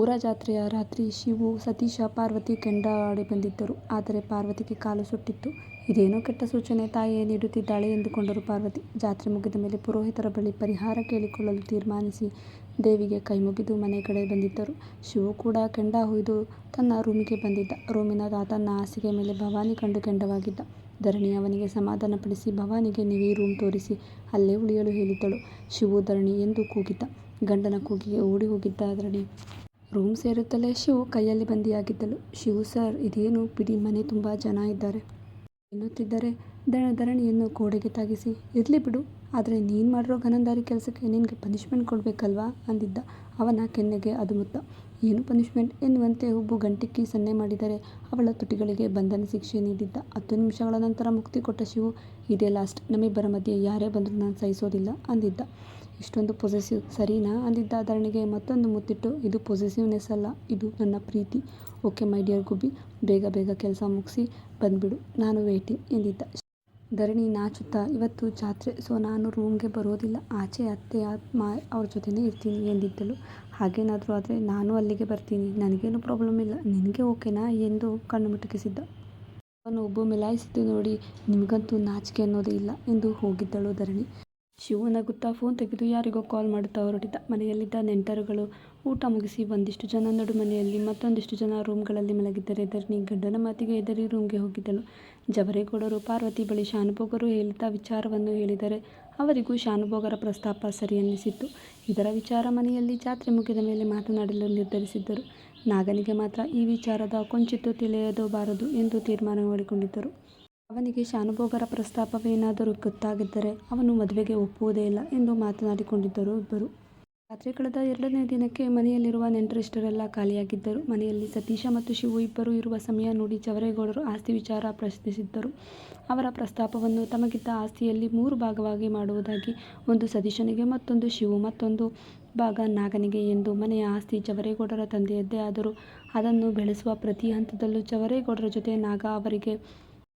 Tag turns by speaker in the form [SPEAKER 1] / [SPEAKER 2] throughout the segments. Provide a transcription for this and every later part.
[SPEAKER 1] ಊರ ಜಾತ್ರೆಯ ರಾತ್ರಿ ಶಿವು, ಸತೀಶ, ಪಾರ್ವತಿ ಕೆಂಡಾಡಿ ಬಂದಿದ್ದರು. ಆದರೆ ಪಾರ್ವತಿಗೆ ಕಾಲು ಸುಟ್ಟಿತ್ತು. ಇದೇನೋ ಕೆಟ್ಟ ಸೂಚನೆ ತಾಯಿಯೇ ನೀಡುತ್ತಿದ್ದಾಳೆ ಎಂದುಕೊಂಡರು ಪಾರ್ವತಿ. ಜಾತ್ರೆ ಮುಗಿದ ಮೇಲೆ ಪುರೋಹಿತರ ಬಳಿ ಪರಿಹಾರ ಕೇಳಿಕೊಳ್ಳಲು ತೀರ್ಮಾನಿಸಿ ದೇವಿಗೆ ಕೈ ಮುಗಿದು ಮನೆ ಕಡೆ ಬಂದಿದ್ದರು. ಶಿವು ಕೂಡ ಕೆಂಡ ಹೊಯ್ದು ತನ್ನ ರೂಮಿಗೆ ಬಂದಿದ್ದ. ರೂಮಿನ ತನ್ನ ಹಾಸಿಗೆ ಮೇಲೆ ಭವಾನಿ ಕಂಡು ಕೆಂಡವಾಗಿದ್ದ. ಧರಣಿ ಅವನಿಗೆ ಸಮಾಧಾನಪಡಿಸಿ ಭವಾನಿಗೆ ನಿವಿ ರೂಮ್ ತೋರಿಸಿ, ಅಲ್ಲೇ ಉಳಿಯಲು ಹೇಳಿದ್ದಳು. ಶಿವು ಧರಣಿ ಎಂದು ಕೂಗಿದ್ದ. ಗಂಡನ ಕೂಗಿಗೆ ಓಡಿ ಹೋಗಿದ್ದ ಧರಣಿ. ರೂಮ್ ಸೇರುತ್ತಲೇ ಶಿವು ಕೈಯಲ್ಲಿ ಬಂದಿಯಾಗಿದ್ದಳು ಶಿವು, ಸರ್, ಇದೇನು ಬಿಡಿ, ಮನೆ ತುಂಬ ಜನ ಇದ್ದಾರೆ. ಎನ್ನುತ್ತಿದ್ದರೆ ಧರಣಿಯನ್ನು ಗೋಡೆಗೆ ತಾಗಿಸಿ, ಇರಲಿ ಬಿಡು, ಆದರೆ ನೀನು ಮಾಡಿರೋ ಘನಂದಾರಿ ಕೆಲಸಕ್ಕೆ ನಿನಗೆ ಪನಿಷ್ಮೆಂಟ್ ಕೊಡಬೇಕಲ್ವಾ ಅಂದಿದ್ದ. ಅವನ ಕೆನ್ನೆಗೆ ಅದು ಮುತ್ತ ಏನು ಪನಿಷ್ಮೆಂಟ್ ಎನ್ನುವಂತೆ ಹುಬ್ಬು ಗಂಟಿಕ್ಕಿ ಸನ್ನೆ ಮಾಡಿದರೆ ಅವಳ ತುಟಿಗಳಿಗೆ ಬಂಧನ ಶಿಕ್ಷೆ ನೀಡಿದ್ದ. ಹತ್ತು ನಿಮಿಷಗಳ ನಂತರ ಮುಕ್ತಿ ಕೊಟ್ಟ ಶಿವು, ಇದೇ ಲಾಸ್ಟ್ ನಮಿಬ್ಬರ ಮಧ್ಯೆ ಯಾರೇ ಬಂದರೂ ನಾನು ಸಹಿಸೋದಿಲ್ಲ, ಅಂದಿದ್ದ. ಇಷ್ಟೊಂದು ಪೊಸೆಸಿವ್ ಸರಿನಾ ಅಂದಿದ್ದ ಧರಣಿಗೆ ಮತ್ತೊಂದು ಮುತ್ತಿಟ್ಟು, ಇದು ಪೊಸೆಸಿವ್ನೆಸ್ ಅಲ್ಲ, ಇದು ನನ್ನ ಪ್ರೀತಿ ಓಕೆ ಮೈ ಡಿಯರ್ ಗುಬ್ಬಿ, ಬೇಗ ಬೇಗ ಕೆಲಸ ಮುಗಿಸಿ, ಬಂದ್ಬಿಡು, ನಾನು ವೇಯ್ಟಿಂಗ್ ಎಂದಿದ್ದ. ಧರಣಿ ನಾಚುತ್ತಾ, ಇವತ್ತು ಜಾತ್ರೆ ಸೊ ನಾನು ರೂಮ್ಗೆ ಬರೋದಿಲ್ಲ, ಆಚೆ ಅತ್ತೆ ಆತ್ಮ ಅವ್ರ ಜೊತೆನೇ ಇರ್ತೀನಿ, ಎಂದಿದ್ದಳು. ಹಾಗೇನಾದರೂ ಆದರೆ ನಾನು ಅಲ್ಲಿಗೆ ಬರ್ತೀನಿ, ನನಗೇನು ಪ್ರಾಬ್ಲಮ್ ಇಲ್ಲ, ನಿನಗೆ ಓಕೆನಾ ಎಂದು ಕಣ್ಣು ಮುಟುಕಿಸಿದ್ದ ಅವನು ಒಬ್ಬ ಮಿಲಾಯಿಸಿದ್ದು ನೋಡಿ, ನಿಮಗಂತೂ ನಾಚಿಕೆ ಅನ್ನೋದೇ ಇಲ್ಲ, ಎಂದು ಹೋಗಿದ್ದಳು ಧರಣಿ. ಶಿವು ನಗುತ್ತಾ ಫೋನ್ ತೆಗೆದು ಯಾರಿಗೋ ಕಾಲ್ ಮಾಡುತ್ತಾ ಹೊರಟಿದ್ದ. ಮನೆಯಲ್ಲಿದ್ದ ನೆಂಟರುಗಳು ಊಟ ಮುಗಿಸಿ ಒಂದಿಷ್ಟು ಜನ ನಡುಮನೆಯಲ್ಲಿ ಮತ್ತೊಂದಿಷ್ಟು ಜನ ರೂಮ್ಗಳಲ್ಲಿ ಮಲಗಿದ್ದರೆ ಧರಣಿ ಗಂಡನ ಮಾತಿಗೆ ಹೆದರಿ ರೂಮ್ಗೆ ಹೋಗಿದ್ದಳು. ಜವರೇಗೌಡರು ಪಾರ್ವತಿ ಬಳಿ ಶಾನುಭೋಗರು ಹೇಳಿದ್ದ ವಿಚಾರವನ್ನು ಹೇಳಿದರೆ ಅವರಿಗೂ ಶಾನುಭೋಗರ ಪ್ರಸ್ತಾಪ ಸರಿ ಅನ್ನಿಸಿತ್ತು. ಇದರ ವಿಚಾರ ಮನೆಯಲ್ಲಿ ಜಾತ್ರೆ ಮುಗಿದ ಮೇಲೆ ಮಾತನಾಡಲು ನಿರ್ಧರಿಸಿದ್ದರು. ನಾಗನಿಗೆ ಮಾತ್ರ ಈ ವಿಚಾರದ ಕೊಂಚಿತ್ತು ತಿಳಿಯದೋ ಬಾರದು ಎಂದು ತೀರ್ಮಾನ ಮಾಡಿಕೊಂಡಿದ್ದರು. ಅವನಿಗೆ ಶಾನುಭೋಗರ ಪ್ರಸ್ತಾಪವೇನಾದರೂ ಗೊತ್ತಾಗಿದ್ದರೆ ಅವನು ಮದುವೆಗೆ ಒಪ್ಪುವುದೇ ಇಲ್ಲ ಎಂದು ಮಾತನಾಡಿಕೊಂಡಿದ್ದರು ಇಬ್ಬರು ರಾತ್ರಿ ಕಳೆದ ಎರಡನೇ ದಿನಕ್ಕೆ ಮನೆಯಲ್ಲಿರುವ ನೆಂಟರಿಷ್ಟರೆಲ್ಲ ಖಾಲಿಯಾಗಿದ್ದರು. ಮನೆಯಲ್ಲಿ ಸತೀಶ ಮತ್ತು ಶಿವು ಇಬ್ಬರು ಇರುವ ಸಮಯ ನೋಡಿ ಜವರೇಗೌಡರು ಆಸ್ತಿ ವಿಚಾರ ಪ್ರಶ್ನಿಸಿದ್ದರು. ಅವರ ಪ್ರಸ್ತಾಪವನ್ನು ತಮಗಿದ್ದ ಆಸ್ತಿಯಲ್ಲಿ ಮೂರು ಭಾಗವಾಗಿ ಮಾಡುವುದಾಗಿ, ಒಂದು ಸತೀಶನಿಗೆ ಮತ್ತೊಂದು ಶಿವು, ಮತ್ತೊಂದು ಭಾಗ ನಾಗನಿಗೆ ಎಂದು ಮನೆಯ ಆಸ್ತಿ ಚವರೇಗೌಡರ ತಂದೆಯದ್ದೇ ಆದರೂ ಅದನ್ನು ಬೆಳೆಸುವ ಪ್ರತಿ ಹಂತದಲ್ಲೂ ಚವರೇಗೌಡರ ಜೊತೆ ನಾಗ ಅವರಿಗೆ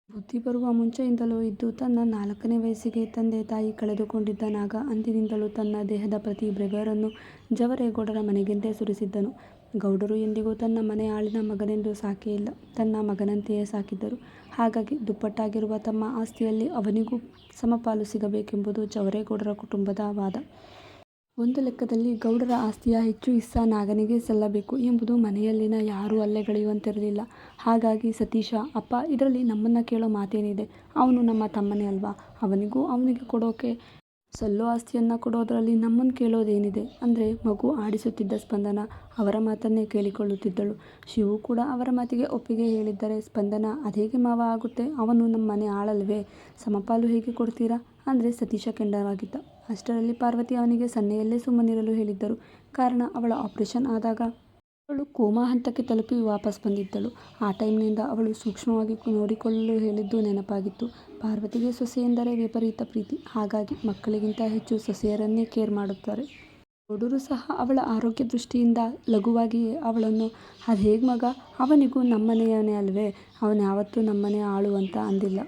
[SPEAKER 1] ಬುದ್ಧಿ ಬರುವ ಮುಂಚೆಯಿಂದಲೂ ಇದ್ದು ತನ್ನ ನಾಲ್ಕನೇ ವಯಸ್ಸಿಗೆ ತಂದೆ ತಾಯಿ ಕಳೆದುಕೊಂಡಿದ್ದ ನಾಗ ಅಂದಿನಿಂದಲೂ ತನ್ನ ದೇಹದ ಪ್ರತಿ ಬ್ರೆಗರನ್ನು ಜವರೇಗೌಡರ ಮನೆಗೆಂದೇ ಸುರಿಸಿದ್ದನು. ಗೌಡರು ಎಂದಿಗೂ ತನ್ನ ಮನೆ ಆಳಿನ ಮಗನೆಂದು ಸಾಕೇ ಇಲ್ಲ ತನ್ನ ಮಗನಂತೆಯೇ ಸಾಕಿದ್ದರು. ಹಾಗಾಗಿ ದುಪ್ಪಟ್ಟಾಗಿರುವ ತಮ್ಮ ಆಸ್ತಿಯಲ್ಲಿ ಅವನಿಗೂ ಸಮಪಾಲು ಸಿಗಬೇಕೆಂಬುದು ಜವರೇಗೌಡರ ಕುಟುಂಬದ ವಾದ. ಒಂದು ಲೆಕ್ಕದಲ್ಲಿ ಗೌಡರ ಆಸ್ತಿಯ ಹೆಚ್ಚು ಹಿಸ್ಸಾ ನಾಗನಿಗೆ ಸಲ್ಲಬೇಕು ಎಂಬುದು ಮನೆಯಲ್ಲಿನ ಯಾರೂ ಅಲ್ಲಗಳೆಯುವಂತಿರಲಿಲ್ಲ. ಹಾಗಾಗಿ ಸತೀಶ, ಅಪ್ಪ, ಇದರಲ್ಲಿ ನಮ್ಮನ್ನ ಕೇಳೋ ಮಾತೇನಿದೆ ಅವನು ನಮ್ಮ ತಮ್ಮನೇ ಅಲ್ವಾ ಅವನಿಗೂ ಅವನಿಗೆ ಕೊಡೋಕೆ ಸಲ್ಲೋ ಆಸ್ತಿಯನ್ನ ಕೊಡೋದರಲ್ಲಿ ನಮ್ಮನ್ನು ಕೇಳೋದೇನಿದೆ ಅಂದ್ರೆ ಮಗು ಆಡಿಸುತ್ತಿದ್ದ ಸ್ಪಂದನ ಅವರ ಮಾತನ್ನೇ ಕೇಳಿಕೊಳ್ಳುತ್ತಿದ್ದಳು. ಶಿವು ಕೂಡ ಅವರ ಮಾತಿಗೆ ಒಪ್ಪಿಗೆ ಹೇಳಿದ್ದರೆ ಸ್ಪಂದನ ಅದೇಗೆ ಮಾವ ಆಗುತ್ತೆ ಅವನು ನಮ್ಮ ಮನೆ ಆಳಲ್ವೇ ಸಮಪಾಲು ಹೇಗೆ ಕೊಡ್ತೀರಾ ಅಂದ್ರೆ ಸತೀಶ ಕೆಂಡವಾಗಿದ್ದ. ಅಷ್ಟರಲ್ಲಿ ಪಾರ್ವತಿ ಅವನಿಗೆ ಸನ್ನೆಯಲ್ಲೇ ಸುಮ್ಮನಿರಲು ಹೇಳಿದ್ದರು. ಕಾರಣ, ಅವಳ ಆಪರೇಷನ್ ಆದಾಗ ಅವಳು ಕೋಮಾ ಹಂತಕ್ಕೆ ತಲುಪಿ ವಾಪಸ್ ಬಂದಿದ್ದಳು. ಆ ಟೈಮ್ನಿಂದ ಅವಳು ಸೂಕ್ಷ್ಮವಾಗಿ ನೋಡಿಕೊಳ್ಳಲು ಹೇಳಿದ್ದು ನೆನಪಾಗಿತ್ತು. ಪಾರ್ವತಿಗೆ ಸೊಸೆಯೆಂದರೆ ವಿಪರೀತ ಪ್ರೀತಿ. ಹಾಗಾಗಿ ಮಕ್ಕಳಿಗಿಂತ ಹೆಚ್ಚು ಸೊಸೆಯರನ್ನೇ ಕೇರ್ ಮಾಡುತ್ತಾರೆ. ಹುಡುಗರು ಸಹ ಅವಳ ಆರೋಗ್ಯ ದೃಷ್ಟಿಯಿಂದ ಲಘುವಾಗಿಯೇ ಅವಳನ್ನು ಅದು ಹೇಗೆ ಮಗ ಅವನಿಗೂ ನಮ್ಮನೆಯವನೇ ಅಲ್ವೇ ಅವನು ಯಾವತ್ತೂ ನಮ್ಮನೆ ಆಳು ಅಂತ ಅಂದಿಲ್ಲ.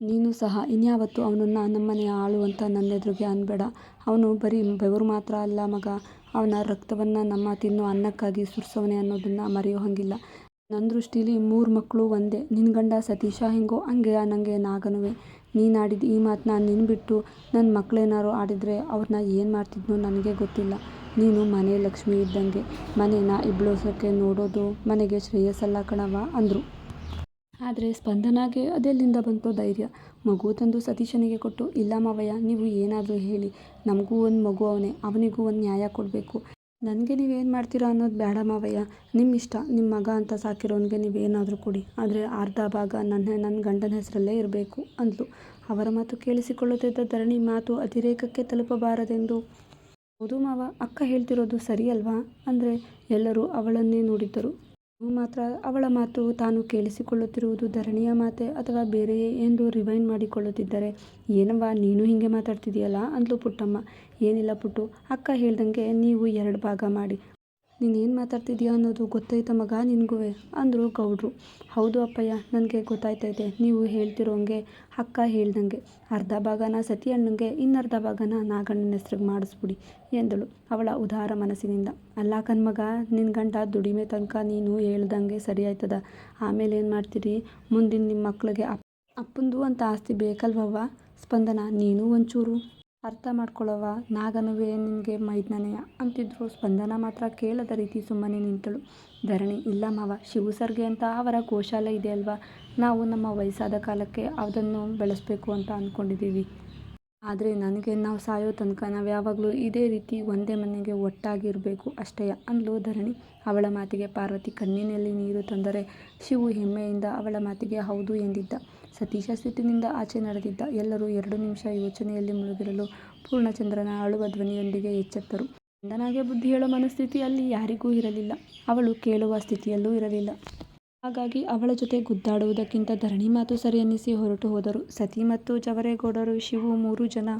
[SPEAKER 1] ನೀನು ಸಹ ಇನ್ಯಾವತ್ತೂ ಅವನನ್ನು ನಮ್ಮನೆಯ ಆಳು ಅಂತ ನನ್ನೆದುರಿಗೆ ಅನ್ಬೇಡ. ಅವನು ಬರೀ ಬೆವರು ಮಾತ್ರ ಅಲ್ಲ ಮಗ, ಅವನ ರಕ್ತವನ್ನ ನಮ್ಮ ತಿನ್ನೋ ಅನ್ನಕ್ಕಾಗಿ ಸುರ್ಸವನೆ ಅನ್ನೋದನ್ನ ಮರೆಯೋ ಹಂಗಿಲ್ಲ. ನನ್ನ ದೃಷ್ಟಿಲಿ ಮೂರು ಮಕ್ಕಳು ಒಂದೇ ನಿನ್ ಗಂಡ ಸತೀಶ ಹೆಂಗೋ ಹಂಗೆ ನಂಗೆ ನಾಗನುವೆ ನೀನು ಆಡಿದ್ ಈ ಮಾತನ್ನ ನಿನ್ ಬಿಟ್ಟು ನನ್ನ ಮಕ್ಳೇನಾರು ಆಡಿದ್ರೆ ಅವ್ರನ್ನ ಏನ್ ಮಾಡ್ತಿದ್ನೋ ನನಗೆ ಗೊತ್ತಿಲ್ಲ. ನೀನು ಮನೆ ಲಕ್ಷ್ಮಿ ಇದ್ದಂಗೆ ಮನೇನ ಇಬ್ಳೋಸಕ್ಕೆ ನೋಡೋದು ಮನೆಗೆ ಶ್ರೇಯಸ್ಸಲ್ಲ ಕಣವ್ವ ಅಂದ್ರು. ಆದ್ರೆ ಸ್ಪಂದನಾಗೆ ಅದೆಲ್ಲಿಂದ ಬಂತೋ ಧೈರ್ಯ. ಮಗು ತಂದು ಸತೀಶನಿಗೆ ಕೊಟ್ಟು, ಇಲ್ಲ ಮಾವಯ್ಯ, ನೀವು ಏನಾದರೂ ಹೇಳಿ. ನಮಗೂ ಒಂದು ಮಗು ಅವನೇ. ಅವನಿಗೂ ಒಂದು ನ್ಯಾಯ ಕೊಡಬೇಕು. ನನಗೆ ನೀವೇನು ಮಾಡ್ತೀರಾ ಅನ್ನೋದು ಬೇಡ ಮಾವಯ್ಯ. ನಿಮ್ಮ ಇಷ್ಟ. ನಿಮ್ಮ ಮಗ ಅಂತ ಸಾಕಿರೋನಿಗೆ ನೀವೇನಾದರೂ ಕೊಡಿ. ಆದರೆ ಅರ್ಧ ಭಾಗ ನನ್ನ ನನ್ನ ಗಂಡನ ಹೆಸರಲ್ಲೇ ಇರಬೇಕು, ಅಂದ್ಲು. ಅವರ ಮಾತು ಕೇಳಿಸಿಕೊಳ್ಳುತ್ತಿದ್ದ ಧರಣಿ ಮಾತು ಅತಿರೇಕಕ್ಕೆ ತಲುಪಬಾರದೆಂದು. ಹೌದು ಮಾವ, ಅಕ್ಕ ಹೇಳ್ತಿರೋದು ಸರಿ ಅಲ್ವಾ ಅಂದ್ರೆ ಎಲ್ಲರೂ ಅವಳನ್ನೇ ನೋಡಿದ್ದರು. ಮಾತ್ರ ಅವಳ ಮಾತು ತಾನು ಕೇಳಿಸಿಕೊಳ್ಳುತ್ತಿರುವುದು ಧರಣಿಯ ಮಾತೆ ಅಥವಾ ಬೇರೆ ಎಂದು ರಿವೈಂಡ್ ಮಾಡಿಕೊಳ್ಳುತ್ತಿದ್ದರೆ, ಏನವ್ವ ನೀನು ಹಿಂಗೆ ಮಾತಾಡ್ತಿದೀಯಲ್ಲ ಅಂದ್ಲು ಪುಟ್ಟಮ್ಮ. ಏನಿಲ್ಲ ಪುಟ್ಟು, ಅಕ್ಕ ಹೇಳ್ದಂಗೆ ನೀವು ಎರಡು ಭಾಗ ಮಾಡಿ ನೀನೇನು ಮಾತಾಡ್ತಿದ್ಯಾ ಅನ್ನೋದು ಗೊತ್ತೈತ ಮಗ ನಿನಗೂ ಅಂದರು ಗೌಡ್ರು. ಹೌದು ಅಪ್ಪಯ್ಯ, ನನಗೆ ಗೊತ್ತಾಯ್ತೈತೆ. ನೀವು ಹೇಳ್ತಿರೋಂಗೆ ಅಕ್ಕ ಹೇಳ್ದಂಗೆ. ಅರ್ಧ ಭಾಗನ ಸತಿ ಅಣ್ಣಂಗೆ ಇನ್ನರ್ಧ ಭಾಗನ ನಾಗಣ್ಣನ ಹೆಸ್ರಿಗೆ ಮಾಡಿಸ್ಬಿಡಿ ಎಂದಳು ಅವಳ ಉದಾರ ಮನಸ್ಸಿನಿಂದ. ಅಲ್ಲ ಕಣ್ಮಗ ನಿನ್ನ ಗಂಡ ದುಡಿಮೆ ತನಕ ನೀನು ಹೇಳ್ದಂಗೆ ಸರಿ ಆಯ್ತದ ಆಮೇಲೆ ಏನು ಮಾಡ್ತೀರಿ? ಮುಂದಿನ ನಿಮ್ಮ ಮಕ್ಕಳಿಗೆ ಅಪ್ಪ ಅಪ್ಪಂದು ಅಂತ ಆಸ್ತಿ ಬೇಕಲ್ವವ್ವ? ಸ್ಪಂದನ, ನೀನು ಒಂಚೂರು. ಅರ್ಥ ಮಾಡ್ಕೊಳ್ಳೋವ ನಾಗನುವೆ ನಿನಗೆ ಮೈದ್ನನೆಯ? ಅಂತಿದ್ರು. ಸ್ಪಂದನ ಮಾತ್ರ ಕೇಳದ ರೀತಿ ಸುಮ್ಮನೆ ನಿಂತಳು. ಧರಣಿ, ಇಲ್ಲ ಮಾವ ಶಿವು ಸರ್ಗೆ ಅಂತ ಅವರ ಗೋಶಾಲೆ ಇದೆ ಅಲ್ವಾ? ನಾವು ನಮ್ಮ ವಯಸ್ಸಾದ ಕಾಲಕ್ಕೆ ಅದನ್ನು ಬೆಳೆಸಬೇಕು ಅಂತ ಅಂದ್ಕೊಂಡಿದ್ದೀವಿ ಆದರೆ ನನಗೆ ನಾವು ಸಾಯೋ ತನಕ ನಾವು ಯಾವಾಗಲೂ ಇದೇ ರೀತಿ ಒಂದೇ ಮನೆಗೆ ಒಟ್ಟಾಗಿರಬೇಕು ಅಷ್ಟೇ, ಅಂದ್ಲು ಧರಣಿ. ಅವಳ ಮಾತಿಗೆ ಪಾರ್ವತಿ ಕಣ್ಣಿನಲ್ಲಿ ನೀರು ತಂದರೆ ಶಿವು ಹೆಮ್ಮೆಯಿಂದ ಅವಳ ಮಾತಿಗೆ ಹೌದು ಎಂದಿದ್ದ. ಸತೀಶ ಸ್ಥಿತಿನಿಂದ ಆಚೆ ನಡೆದಿದ್ದ. ಎಲ್ಲರೂ ಎರಡು ನಿಮಿಷ ಯೋಚನೆಯಲ್ಲಿ ಮುಳುಗಿರಲು ಪೂರ್ಣಚಂದ್ರನ ಅಳುವ ಧ್ವನಿಯೊಂದಿಗೆ ಎಚ್ಚೆತ್ತರು. ಚಂದನಾಗೆ ಬುದ್ಧಿ ಹೇಳೋ ಮನಸ್ಥಿತಿ ಅಲ್ಲಿ ಯಾರಿಗೂ ಇರಲಿಲ್ಲ. ಅವಳು ಕೇಳುವ ಸ್ಥಿತಿಯಲ್ಲೂ ಇರಲಿಲ್ಲ. ಹಾಗಾಗಿ ಅವಳ ಜೊತೆ ಗುದ್ದಾಡುವುದಕ್ಕಿಂತ ಧರಣಿ ಮಾತು ಸರಿ ಅನ್ನಿಸಿ ಹೊರಟು ಹೋದರು. ಸತಿ ಮತ್ತು ಜವರೇಗೌಡರು ಶಿವು ಮೂರು ಜನ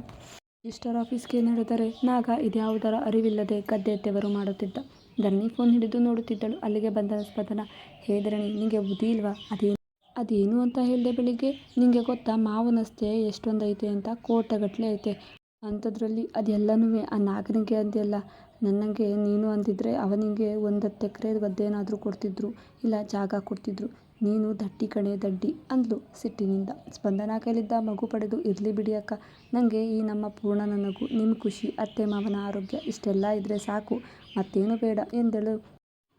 [SPEAKER 1] ರಿಜಿಸ್ಟರ್ ಆಫೀಸ್ಗೆ ನಡೆದರೆ ನಾಗ ಇದ್ಯಾವುದರ ಅರಿವಿಲ್ಲದೆ ಗದ್ದೆ ತೆವರು ಮಾಡುತ್ತಿದ್ದ. ಧರಣಿ ಫೋನ್ ಹಿಡಿದು ನೋಡುತ್ತಿದ್ದಳು. ಅಲ್ಲಿಗೆ ಬಂದ ಸ್ಪಂದನ, ಹೇ ಧರಣಿ, ನಿಂಗೆ ಬುದ್ಧಿ ಇಲ್ವಾ? ಅದೇನು? ಅದೇನು ಅಂತ ಹೇಳಿದೆ ಬೆಳಿಗ್ಗೆ? ನಿಂಗೆ ಗೊತ್ತಾ ಮಾವನಸ್ತೆ ಎಷ್ಟೊಂದೈತೆ ಅಂತ ಕೋಟಗಟ್ಟಲೆ ಐತೆ. ಅಂಥದ್ರಲ್ಲಿ ಅದೆಲ್ಲನೂ ಆ ನಾಗನಿಗೆ ಅಂದೆಲ್ಲ ನನ್ನಂಗೆ ನೀನು ಅಂದಿದ್ರೆ, ಅವನಿಗೆ ಒಂದು ಹತ್ತು ಎಕರೆ ಗದ್ದೆ ಏನಾದರೂ ಕೊಡ್ತಿದ್ರು, ಇಲ್ಲ ಜಾಗ ಕೊಡ್ತಿದ್ರು. ನೀನು ದಡ್ಡಿ ಕಣೆ ದಡ್ಡಿ ಅಂದ್ಲು ಸಿಟ್ಟಿನಿಂದ. ಸ್ಪಂದನ ಕೈಲಿದ್ದ ಮಗು ಪಡೆದು, ಇರಲಿ ಬಿಡಿ ಅಕ್ಕ ನನಗೆ ಈ ನಮ್ಮ ಪೂರ್ಣನ ನಗು ನಿಮ್ಮ ಖುಷಿ, ಅತ್ತೆ ಮಾವನ ಆರೋಗ್ಯ ಇಷ್ಟೆಲ್ಲ ಇದ್ದರೆ ಸಾಕು, ಮತ್ತೇನು ಬೇಡ ಎಂದಳು.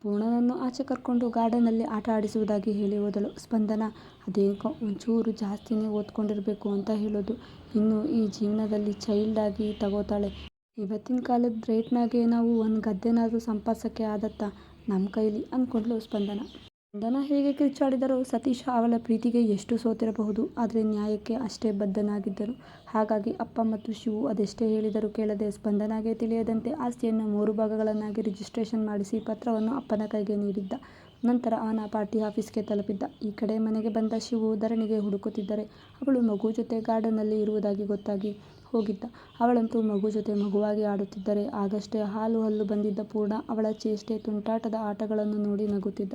[SPEAKER 1] ಪೂರ್ಣನನ್ನು ಆಚೆ ಕರ್ಕೊಂಡು ಗಾರ್ಡನಲ್ಲಿ ಆಟ ಆಡಿಸುವುದಾಗಿ ಹೇಳಿ ಹೋದಳು ಸ್ಪಂದನ. ಅದೇಕೋ, ಒಂಚೂರು ಜಾಸ್ತಿನೇ ಓದ್ಕೊಂಡಿರಬೇಕು ಅಂತ ಹೇಳೋದು. ಇನ್ನು ಈ ಜೀವನದಲ್ಲಿ ಚೈಲ್ಡ್ ಆಗಿ ತಗೋತಾಳೆ. ಇವತ್ತಿನ ಕಾಲದ ರೇಟ್ನಾಗೆ ನಾವು ಒಂದು ಗದ್ದೆನಾದರೂ ಸಂಪಾದಿಸೋಕ್ಕೆ ಆದತ್ತಾ? ನಮ್ಮ ಕೈಲಿ ಅಂದ್ಕೊಂಡ್ಲು ಸ್ಪಂದನ. ಸ್ಪಂದನ ಹೇಗೆ ಕಿರುಚಾಡಿದರೂ ಸತೀಶ ಅವಳ ಪ್ರೀತಿಗೆ ಎಷ್ಟು ಸೋತಿರಬಹುದು, ಆದರೆ ನ್ಯಾಯಕ್ಕೆ ಅಷ್ಟೇ ಬದ್ಧನಾಗಿದ್ದರು. ಹಾಗಾಗಿ ಅಪ್ಪ ಮತ್ತು ಶಿವು ಅದೆಷ್ಟೇ ಹೇಳಿದರೂ ಕೇಳದೆ ಸ್ಪಂದನಾಗೆ ತಿಳಿಯದಂತೆ ಆಸ್ತಿಯನ್ನು ಮೂರು ಭಾಗಗಳನ್ನಾಗಿ ರಿಜಿಸ್ಟ್ರೇಷನ್ ಮಾಡಿಸಿ ಪತ್ರವನ್ನು ಅಪ್ಪನ ಕೈಗೆ ನೀಡಿದ್ದ. ನಂತರ ಆನ ಪಾರ್ಟಿ ಆಫೀಸ್ಗೆ ತಲುಪಿದ್ದ. ಈ ಕಡೆ ಮನೆಗೆ ಬಂದ ಶಿವು ಧರಣಿಗೆ ಹುಡುಕುತ್ತಿದ್ದರೆ ಅವಳು ಮಗು ಜೊತೆ ಗಾರ್ಡನ್ನಲ್ಲಿ ಇರುವುದಾಗಿ ಗೊತ್ತಾಗಿ ಹೋಗಿದ್ದ. ಅವಳಂತೂ ಮಗು ಜೊತೆ ಮಗುವಾಗಿ ಆಡುತ್ತಿದ್ದರೆ ಆಗಷ್ಟೇ ಹಾಲು ಹಲ್ಲು ಬಂದಿದ್ದ ಪೂರ್ಣ. ಅವಳ ಚೇಷ್ಟೆ ತುಂಟಾಟದ ಆಟಗಳನ್ನು ನೋಡಿ ನಗುತ್ತಿದ್ದ.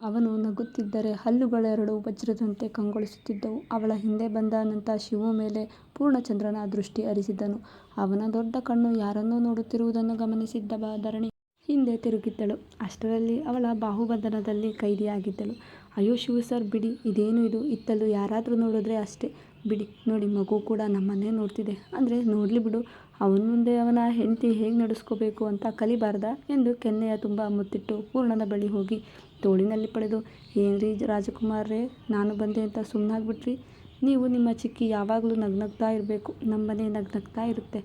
[SPEAKER 1] ಅವನು ನಗುತ್ತಿದ್ದರೆ ಹಲ್ಲುಗಳೆರಡು ವಜ್ರದಂತೆ ಕಂಗೊಳಿಸುತ್ತಿದ್ದವು. ಅವಳ ಹಿಂದೆ ಬಂದ ನಂತರ ಶಿವು ಮೇಲೆ ಪೂರ್ಣಚಂದ್ರನ ದೃಷ್ಟಿ ಹರಿಸಿದ್ದನು ಅವನ ದೊಡ್ಡ ಕಣ್ಣು ಯಾರನ್ನೋ ನೋಡುತ್ತಿರುವುದನ್ನು ಗಮನಿಸಿದ್ದ ಧರಣಿ ಹಿಂದೆ ತಿರುಗಿದ್ದಳು. ಅಷ್ಟರಲ್ಲಿ ಅವಳ ಬಾಹುಬಂಧನದಲ್ಲಿ ಕೈದಿಯಾಗಿದ್ದಳು. ಅಯ್ಯೋ ಶಿವು ಸರ್, ಬಿಡಿ. ಇದೇನು ಇದು? ಇತ್ತಲು ಯಾರಾದರೂ ನೋಡಿದ್ರೆ ಅಷ್ಟೇ. ಬಿಡಿ, ನೋಡಿ ಮಗು ಕೂಡ ನಮ್ಮನ್ನೇ ನೋಡ್ತಿದೆ. ಅಂದರೆ ನೋಡಲಿ ಬಿಡು. ಅವನ ಮುಂದೆ ಅವನ ಹೆಂಡತಿ ಹೇಗೆ ನಡೆಸ್ಕೋಬೇಕು ಅಂತ ಕಲಿಬಾರ್ದ ಎಂದು ಕೆನ್ನೆಯ ತುಂಬ ಮುತ್ತಿಟ್ಟು ಪೂರ್ಣನ ಬಳಿ ಹೋಗಿ ತೋಳಿನಲ್ಲಿ ಪಡೆದು, ಏನ್ರಿ ರಾಜಕುಮಾರ್ರೇ, ನಾನು ಬಂದೆ ಅಂತ ಸುಮ್ಮನಾಗ್ಬಿಟ್ರಿ ನೀವು ನಿಮ್ಮ ಚಿಕ್ಕಿ ಯಾವಾಗಲೂ ನಗ್ನಗ್ತಾ ಇರಬೇಕು, ನಮ್ಮನೆ ನಗ್ನಗ್ತಾ ಇರುತ್ತೆ.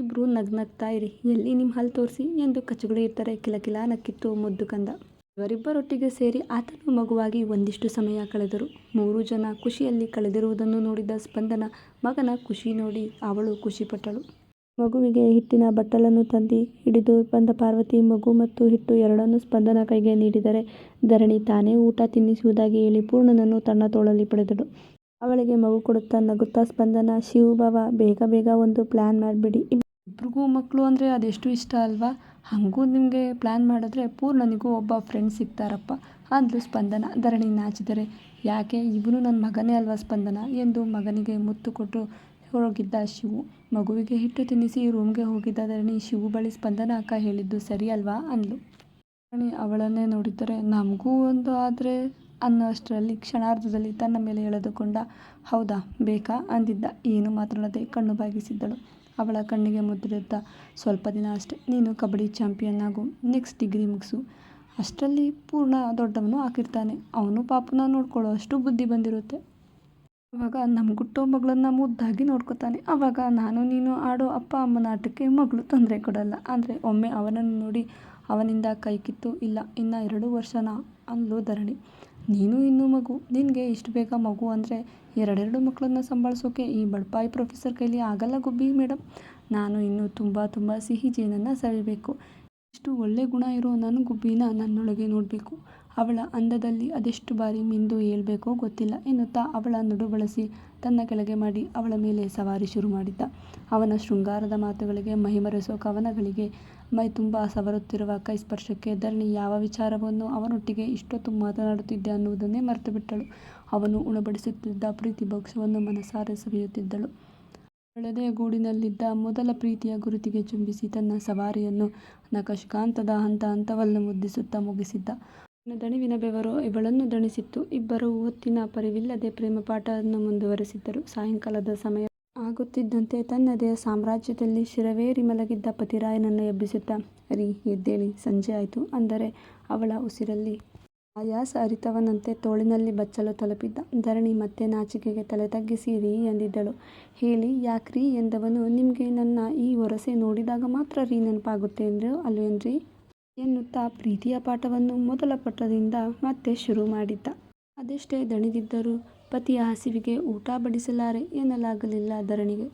[SPEAKER 1] ಇಬ್ಬರು ನಗ್ನಗ್ತಾ ಇರಿ. ಎಲ್ಲಿ ನಿಮ್ಮ ಹಲ್ಲು ತೋರಿಸಿ? ಎಂದು ಕಚ್ಚುಗಳಿ ಇರ್ತಾರೆ ಕಿಲಕಿಲ ನಕ್ಕಿತ್ತು ಮುದ್ದು ಕಂದ. ಇವರಿಬ್ಬರೊಟ್ಟಿಗೆ ಸೇರಿ ಆತನು ಮಗುವಾಗಿ ಒಂದಿಷ್ಟು ಸಮಯ ಕಳೆದರು. ಮೂರು ಜನ ಖುಷಿಯಲ್ಲಿ ಕಳೆದಿರುವುದನ್ನು ನೋಡಿದ ಸ್ಪಂದನ, ಮಗನ ಖುಷಿ ನೋಡಿ ಅವಳು ಖುಷಿಪಟ್ಟಳು. ಮಗುವಿಗೆ ಹಿಟ್ಟಿನ ಬಟ್ಟಲನ್ನು ತಂದು ಹಿಡಿದು ಬಂದ ಪಾರ್ವತಿ ಮಗು ಮತ್ತು ಹಿಟ್ಟು ಎರಡನ್ನೂ ಸ್ಪಂದನ ಕೈಗೆ ನೀಡಿದರೆ ಧರಣಿ ತಾನೇ ಊಟ ತಿನ್ನಿಸುವುದಾಗಿ ಹೇಳಿ ಪೂರ್ಣನನ್ನು ತನ್ನ ತೋಳಲ್ಲಿ ಪಡೆದಳು. ಅವಳಿಗೆ ಮಗು ಕೊಡುತ್ತಾ ನಗುತ್ತಾ ಸ್ಪಂದನ, ಶಿವು ಬಾವ, ಬೇಗ ಬೇಗ ಒಂದು ಪ್ಲ್ಯಾನ್ ಮಾಡಿಬಿಡಿ. ಇಬ್ರಿಗೂ ಮಕ್ಕಳು ಅಂದರೆ ಅದೆಷ್ಟು ಇಷ್ಟ ಅಲ್ವಾ? ಹಾಗೂ ನಿಮಗೆ ಪ್ಲ್ಯಾನ್ ಮಾಡಿದ್ರೆ ಪೂರ್ಣನಿಗೂ ಒಬ್ಬ ಫ್ರೆಂಡ್ ಸಿಗ್ತಾರಪ್ಪ ಅಂದ್ಲು ಸ್ಪಂದನ. ಧರಣಿ ನಾಚಿದರೆ, ಯಾಕೆ, ಇವನು ನನ್ನ ಮಗನೇ ಅಲ್ವಾ ಸ್ಪಂದನ? ಎಂದು ಮಗನಿಗೆ ಮುತ್ತು ಕೊಟ್ಟು ಹೋಗಿದ್ದ ಶಿವು ಮಗುವಿಗೆ ಹಿಟ್ಟು ತಿನ್ನಿಸಿ ರೂಮ್ಗೆ ಹೋಗಿದ್ದ ಧರಣಿ ಶಿವು ಬಳಿ ಸ್ಪಂದನ ಅಕ್ಕ ಹೇಳಿದ್ದು ಸರಿ ಅಲ್ವಾ ಅಂದ್ಲು. ಅವಳನ್ನೇ ನೋಡಿದರೆ ನಮಗೂ ಒಂದು ಆದರೆ ಅನ್ನೋ ಅಷ್ಟರಲ್ಲಿ ಕ್ಷಣಾರ್ಧದಲ್ಲಿ ತನ್ನ ಮೇಲೆ ಎಳೆದುಕೊಂಡ, ಹೌದಾ, ಬೇಕಾ ಅಂದಿದ್ದ. ಏನು ಮಾತನಾಡದೆ ಕಣ್ಣು ಬಾಗಿಸಿದ್ದಳು. ಅವಳ ಕಣ್ಣಿಗೆ ಮುದ್ರಿದ್ದ, ಸ್ವಲ್ಪ ದಿನ ಅಷ್ಟೇ, ನೀನು ಕಬಡ್ಡಿ ಚಾಂಪಿಯನ್ ಆಗು, ನೆಕ್ಸ್ಟ್ ಡಿಗ್ರಿ ಮುಗಿಸು. ಅಷ್ಟರಲ್ಲಿ ಪೂರ್ಣ ದೊಡ್ಡವನು ಹಾಕಿರ್ತಾನೆ. ಅವನು ಪಾಪನ ನೋಡ್ಕೊಳ್ಳೋ ಅಷ್ಟು ಬುದ್ಧಿ ಬಂದಿರುತ್ತೆ. ಅವಾಗ ನಮ್ಮ ಗುಟ್ಟೋ ಮಗಳನ್ನು ಮುದ್ದಾಗಿ ನೋಡ್ಕೊತಾನೆ. ಅವಾಗ ನಾನು, ನೀನು ಆಡೋ ಅಪ್ಪ, ಅಮ್ಮನ ಆಟಕ್ಕೆ ಮಗಳು ತೊಂದರೆ ಕೊಡಲ್ಲ. ಅಂದರೆ ಒಮ್ಮೆ ಅವನನ್ನು ನೋಡಿ ಅವನಿಂದ ಕೈ ಕಿತ್ತು, ಇಲ್ಲ, ಇನ್ನು ಎರಡು ವರ್ಷನ ಅಂದ್ಲು ಧರಣಿ. ನೀನು ಇನ್ನೂ ಮಗು. ನಿನಗೆ ಇಷ್ಟು ಬೇಗ ಮಗು ಅಂದರೆ ಎರಡೆರಡು ಮಕ್ಕಳನ್ನ ಸಂಭಾಳಿಸೋಕೆ ಈ ಬಡಪಾಯಿ ಪ್ರೊಫೆಸರ್ ಕೈಲಿ ಆಗಲ್ಲ ಗುಬ್ಬಿ ಮೇಡಮ್ ನಾನು ಇನ್ನೂ ತುಂಬ ತುಂಬ ಸಿಹಿ ಜೇನನ್ನು ಸವಿಬೇಕು. ಇಷ್ಟು ಒಳ್ಳೆ ಗುಣ ಇರೋ ನನ್ನ ಗುಬ್ಬಿನ ನನ್ನೊಳಗೆ ನೋಡಬೇಕು. ಅವಳ ಅಂದದಲ್ಲಿ ಅದೆಷ್ಟು ಬಾರಿ ಮಿಂದು ಏಳಬೇಕೋ ಗೊತ್ತಿಲ್ಲ ಎನ್ನುತ್ತಾ ಅವಳ ನಡು ಬಳಸಿ ತನ್ನ ಕೆಳಗೆ ಮಾಡಿ ಅವಳ ಮೇಲೆ ಸವಾರಿ ಶುರು ಮಾಡಿದ್ದ ಅವನ ಶೃಂಗಾರದ ಮಾತುಗಳಿಗೆ ಮೈಮರೆಸೋ ಕವನಗಳಿಗೆ ಮೈ ತುಂಬ ಸವರುತ್ತಿರುವ ಕೈ ಸ್ಪರ್ಶಕ್ಕೆ ಧರಣಿ ಯಾವ ವಿಚಾರವನ್ನು ಅವನೊಟ್ಟಿಗೆ ಇಷ್ಟೊತ್ತು ಮಾತನಾಡುತ್ತಿದ್ದೆ ಅನ್ನುವುದನ್ನೇ ಮರೆತುಬಿಟ್ಟಳು. ಅವನು ಉಣಬಡಿಸುತ್ತಿದ್ದ ಪ್ರೀತಿ ಭಕ್ಷ್ಯವನ್ನು ಮನಸಾರೆ ಸವಿಯುತ್ತಿದ್ದಳು. ಬೆಳೆದೆಯ ಗೂಡಿನಲ್ಲಿದ್ದ ಮೊದಲ ಪ್ರೀತಿಯ ಗುರುತಿಗೆ ಚುಂಬಿಸಿ ತನ್ನ ಸವಾರಿಯನ್ನು ನಕಶಕಾಂತದ ಹಂತ ಹಂತವನ್ನು ಮುದ್ದಿಸುತ್ತಾ ಮುಗಿಸಿದ್ದ. ದಣಿವಿನ ಬೆವರು ಇವಳನ್ನು ದಣಿಸಿತ್ತು. ಇಬ್ಬರು ಹೊತ್ತಿನ ಪರಿವಿಲ್ಲದೆ ಪ್ರೇಮಪಾಠವನ್ನು ಮುಂದುವರೆಸಿದ್ದರು. ಸಾಯಂಕಾಲದ ಸಮಯ ಆಗುತ್ತಿದ್ದಂತೆ ತನ್ನದೇ ಸಾಮ್ರಾಜ್ಯದಲ್ಲಿ ಶಿರವೇರಿ ಮಲಗಿದ್ದ ಪತಿರಾಯನನ್ನು ಎಬ್ಬಿಸುತ್ತಾ ರೀ ಎದ್ದೇಳಿ, ಸಂಜೆ ಆಯಿತು ಅಂದರೆ ಅವಳ ಉಸಿರಲ್ಲಿ ಆಯಾಸ ಅರಿತವನಂತೆ ತೋಳಿನಲ್ಲಿ ಬಚ್ಚಲು ತಲುಪಿದ್ದ. ಧರಣಿ, ಮತ್ತೆ ನಾಚಿಕೆಗೆ ತಲೆ ತಗ್ಗಿಸಿ ರೀ ಎಂದಿದ್ದಳು. ಹೇಳಿ, ಯಾಕ್ರೀ ಎಂದವನು, ನಿಮಗೆ ನನ್ನ ಈ ಒರಸೆ ನೋಡಿದಾಗ ಮಾತ್ರ ರೀ ನೆನಪಾಗುತ್ತೆ ಅಂದ್ರು ಅಲ್ವೇನ್ರಿ ಎನ್ನುತ್ತಾ ಪ್ರೀತಿಯ ಪಾಠವನ್ನು ಮೊದಲ ಪಟ್ಟದಿಂದ ಮತ್ತೆ ಶುರು ಮಾಡಿದ್ದ. ಅದೆಷ್ಟೇ ದಣಿದಿದ್ದರೂ ಪತಿಯ ಹಸಿವಿಗೆ ಊಟ ಬಡಿಸಲಾರೆ ಎನ್ನಲಾಗಲಿಲ್ಲ ಧರಣಿಗೆ.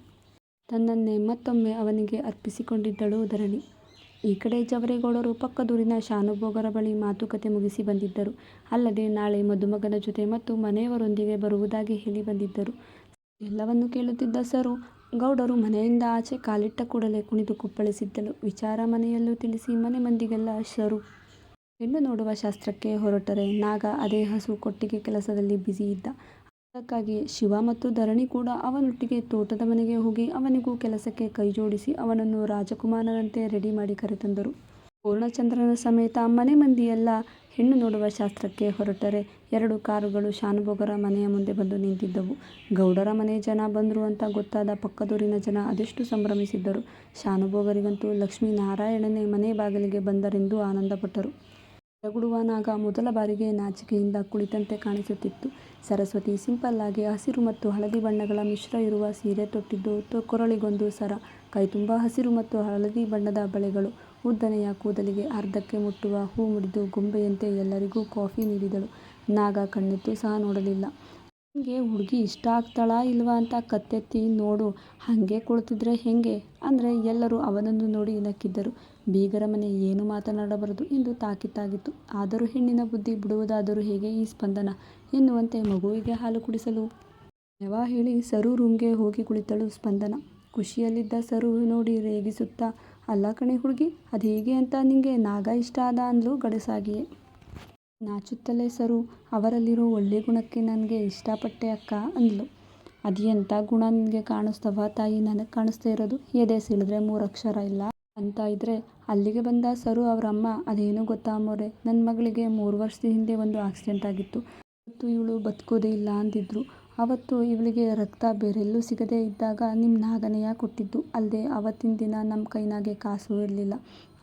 [SPEAKER 1] ತನ್ನನ್ನೇ ಮತ್ತೊಮ್ಮೆ ಅವನಿಗೆ ಅರ್ಪಿಸಿಕೊಂಡಿದ್ದಳು ಧರಣಿ. ಈ ಕಡೆ ಜವರೇಗೌಡರು ಪಕ್ಕದೂರಿನ ಶಾನುಭೋಗರ ಬಳಿ ಮಾತುಕತೆ ಮುಗಿಸಿ ಬಂದಿದ್ದರು. ಅಲ್ಲದೆ ನಾಳೆ ಮದುಮಗನ ಜೊತೆ ಮತ್ತು ಮನೆಯವರೊಂದಿಗೆ ಬರುವುದಾಗಿ ಹೇಳಿ ಬಂದಿದ್ದರು. ಎಲ್ಲವನ್ನೂ ಕೇಳುತ್ತಿದ್ದ ಸರು ಗೌಡರು ಮನೆಯಿಂದ ಆಚೆ ಕಾಲಿಟ್ಟ ಕೂಡಲೇ ಕುಣಿದು ಕುಪ್ಪಳಿಸಿದ್ದಳು. ವಿಚಾರ ಮನೆಯಲ್ಲೂ ತಿಳಿಸಿ ಮನೆ ಮಂದಿಗೆಲ್ಲ ಶರು. ಹೆಣ್ಣು ನೋಡುವ ಶಾಸ್ತ್ರಕ್ಕೆ ಹೊರಟರೆ ನಾಗ ಅದೇ ಹಸು ಕೊಟ್ಟಿಗೆ ಕೆಲಸದಲ್ಲಿ ಬ್ಯುಸಿ ಇದ್ದ. ಅದಕ್ಕಾಗಿ ಶಿವ ಮತ್ತು ಧರಣಿ ಕೂಡ ಅವನೊಟ್ಟಿಗೆ ತೋಟದ ಮನೆಗೆ ಹೋಗಿ ಅವನಿಗೂ ಕೆಲಸಕ್ಕೆ ಕೈಜೋಡಿಸಿ ಅವನನ್ನು ರಾಜಕುಮಾರನಂತೆ ರೆಡಿ ಮಾಡಿ ಕರೆತಂದರು. ಪೂರ್ಣಚಂದ್ರನ ಸಮೇತ ಮನೆ ಮಂದಿಯೆಲ್ಲ ಹೆಣ್ಣು ನೋಡುವ ಶಾಸ್ತ್ರಕ್ಕೆ ಹೊರಟರೆ ಎರಡು ಕಾರುಗಳು ಶಾನುಭೋಗರ ಮನೆಯ ಮುಂದೆ ಬಂದು ನಿಂತಿದ್ದವು. ಗೌಡರ ಮನೆ ಜನ ಬಂದರು ಅಂತ ಗೊತ್ತಾದ ಪಕ್ಕದೂರಿನ ಜನ ಅದೆಷ್ಟು ಸಂಭ್ರಮಿಸಿದ್ದರು. ಶಾನುಭೋಗರಿಗಂತೂ ಲಕ್ಷ್ಮೀನಾರಾಯಣನೇ ಮನೆ ಬಾಗಿಲಿಗೆ ಬಂದರೆಂದು ಆನಂದಪಟ್ಟರು. ಜಗುಡುವ ನಾಗ ಮೊದಲ ಬಾರಿಗೆ ನಾಚಿಕೆಯಿಂದ ಕುಳಿತಂತೆ ಕಾಣಿಸುತ್ತಿತ್ತು. ಸರಸ್ವತಿ ಸಿಂಪಲ್ ಆಗಿ ಹಸಿರು ಮತ್ತು ಹಳದಿ ಬಣ್ಣಗಳ ಮಿಶ್ರ ಇರುವ ಸೀರೆ ತೊಟ್ಟಿದ್ದು ಕೊರಳಿಗೊಂದು ಸರ, ಕೈ ತುಂಬ ಹಸಿರು ಮತ್ತು ಹಳದಿ ಬಣ್ಣದ ಬಳೆಗಳು, ಉದ್ದನೆಯ ಕೂದಲಿಗೆ ಅರ್ಧಕ್ಕೆ ಮುಟ್ಟುವ ಹೂ ಮುಡಿದು ಗೊಂಬೆಯಂತೆ ಎಲ್ಲರಿಗೂ ಕಾಫಿ ನೀಡಿದಳು. ನಾಗ ಕಣ್ಣೆತ್ತು, ಸಹ ನೋಡಲಿಲ್ಲ. ನಿಂಗೆ ಹುಡುಗಿ ಇಷ್ಟ ಆಗ್ತಾಳಾ ಇಲ್ವಾ ಅಂತ ಕತ್ತೆತ್ತಿ ನೋಡು, ಹಂಗೇ ಕುಳಿತಿದ್ರೆ ಹೆಂಗೆ ಅಂದ್ರೆ ಎಲ್ಲರೂ ಅವನನ್ನು ನೋಡಿ ನಕ್ಕಿದ್ದರು. ಬೀಗರ ಮನೆ ಏನು ಮಾತನಾಡಬಾರದು ಎಂದು ತಾಕೀತಾಗಿತ್ತು. ಆದರೂ ಹೆಣ್ಣಿನ ಬುದ್ಧಿ ಬಿಡುವುದಾದರೂ ಹೇಗೆ ಈ ಸ್ಪಂದನ ಎನ್ನುವಂತೆ ಮಗುವಿಗೆ ಹಾಲು ಕುಡಿಸಲು ನೆವ ಹೇಳಿ, ಸರು ರೂಮ್ಗೆ ಹೋಗಿ ಕುಳಿತಳು ಸ್ಪಂದನ. ಖುಷಿಯಲ್ಲಿದ್ದ ಸರು ನೋಡಿ ರೇಗಿಸುತ್ತಾ ಅಲ್ಲ ಕಣೆ ಹುಡುಗಿ, ಅದು ಹೇಗೆ ಅಂತ ನಿಂಗೆ ನಾಗ ಇಷ್ಟ ಆದ ಅಂದ್ಲು ಗಡಸಾಗಿಯೇ. ನಾಚುತ್ತಲೇ ಸರು, ಅವರಲ್ಲಿರೋ ಒಳ್ಳೆ ಗುಣಕ್ಕೆ ನನಗೆ ಇಷ್ಟಪಟ್ಟೆ ಅಕ್ಕ ಅಂದ್ಲು. ಎಂಥ ಗುಣ ನಿನಗೆ ಕಾಣಿಸ್ತವ ತಾಯಿ ನನಗೆ ಕಾಣಿಸ್ತಾ ಇರೋದು ಎದೆ ಸಿಳಿದ್ರೆ ಮೂರು ಮೂರಕ್ಷರ ಇಲ್ಲ ಅಂತ ಇದ್ರೆ ಅಲ್ಲಿಗೆ ಬಂದ ಸರು ಅವರಮ್ಮ, ಅದೇನು ಗೊತ್ತಾ ಅಮ್ಮೋರೆ ನನ್ನ ಮಗಳಿಗೆ ಮೂರು ವರ್ಷದ ಹಿಂದೆ ಒಂದು ಆಕ್ಸಿಡೆಂಟ್ ಆಗಿತ್ತು. ಇವಳು ಬದ್ಕೋದೇ ಇಲ್ಲ ಅಂದಿದ್ರು. ಅವತ್ತು ಇವಳಿಗೆ ರಕ್ತ ಬೇರೆಲ್ಲೂ ಸಿಗದೇ ಇದ್ದಾಗ ನಿಮ್ಮ ನಾಗನೆಯ ಕೊಟ್ಟಿದ್ದು. ಅಲ್ಲದೆ ಆವತ್ತಿನ ದಿನ ನಮ್ಮ ಕೈನಾಗೆ ಕಾಸು ಇರಲಿಲ್ಲ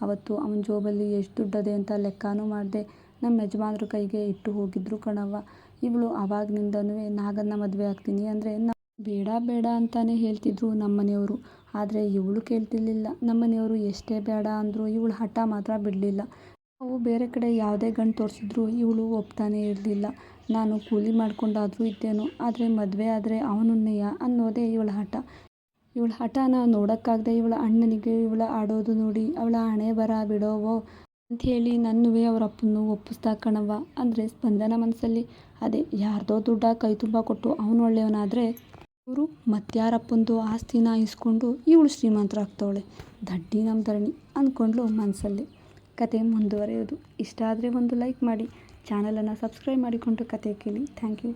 [SPEAKER 1] ಅವತ್ತು ಅವನ ಜೋಬಲ್ಲಿ ಎಷ್ಟು ದುಡ್ಡದೆ ಅಂತ ಲೆಕ್ಕನೂ ಮಾಡಿದೆ ನಮ್ಮ ಯಜಮಾನ್ರ ಕೈಗೆ ಇಟ್ಟು ಹೋಗಿದ್ರು ಕಣವ್ವ. ಇವಳು ಆವಾಗಿನಿಂದನೂ ನಾಗನ್ನ ಮದುವೆ ಆಗ್ತೀನಿ ಅಂದರೆ ನಾವು ಬೇಡ ಬೇಡ ಅಂತಾನೆ ಹೇಳ್ತಿದ್ರು ನಮ್ಮನೆಯವರು ಆದರೆ ಇವಳು ಕೇಳ್ತಿರ್ಲಿಲ್ಲ. ನಮ್ಮನೆಯವರು ಎಷ್ಟೇ ಬೇಡ ಅಂದರೂ ಇವಳು ಹಠ ಮಾತ್ರ ಬಿಡ್ಲಿಲ್ಲ. ನಾವು ಬೇರೆ ಕಡೆ ಯಾವುದೇ ಗಂಡು ತೋರಿಸಿದ್ರೂ ಇವಳು ಒಪ್ತಾನೇ ಇರಲಿಲ್ಲ. ನಾನು ಕೂಲಿ ಮಾಡ್ಕೊಂಡಾದ್ರೂ ಇದ್ದೇನೋ, ಆದ್ರೆ ಮದ್ವೆ ಆದ್ರೆ ಅವನನ್ನೆಯ ಅನ್ನೋದೇ ಇವಳ ಹಠ. ಇವಳ ಹಠನ ನೋಡಕ್ಕಾಗ್ದೆ ಇವಳ ಅಣ್ಣನಿಗೆ ಇವಳ ಆಡೋದು ನೋಡಿ, ಅವ್ಳ ಹಣೆಬರಹ ಅಂಥೇಳಿ ಅಂತ್ಹೇಳಿ ನನ್ನುವೇ ಅವ್ರಪ್ಪನ್ನು ಒಪ್ಪಿಸ್ತಾ ಕಣವ್ವ ಅಂದ್ರೆ ಸ್ಪಂದನ ಮನಸ್ಸಲ್ಲಿ ಅದೇ ಯಾರ್ದೋ ದುಡ್ಡ ಕೈತುಂಬಾ ಕೊಟ್ಟು ಅವ್ನು ಒಳ್ಳೆಯವನಾದರೆ ಇವ್ರು ಮತ್ಯಾರಪ್ಪಂದೋ ಆಸ್ತಿನ ಇಸ್ಕೊಂಡು ಇವಳು ಶ್ರೀಮಂತರಾಗ್ತವಳೆ ದಡ್ಡಿ ನಮ್ಮ ಧರಣಿ ಅಂದ್ಕೊಂಡ್ಳು ಮನ್ಸಲ್ಲೇ. ಕಥೆ ಮುಂದುವರೆಯೋದು. ಇಷ್ಟ ಆದರೆ ಒಂದು ಲೈಕ್ ಮಾಡಿ. ಚಾನಲನ್ನು ಸಬ್ಸ್ಕ್ರೈಬ್ ಮಾಡಿಕೊಂಡು ಕತೆ ಕೇಳಿ. Thank you.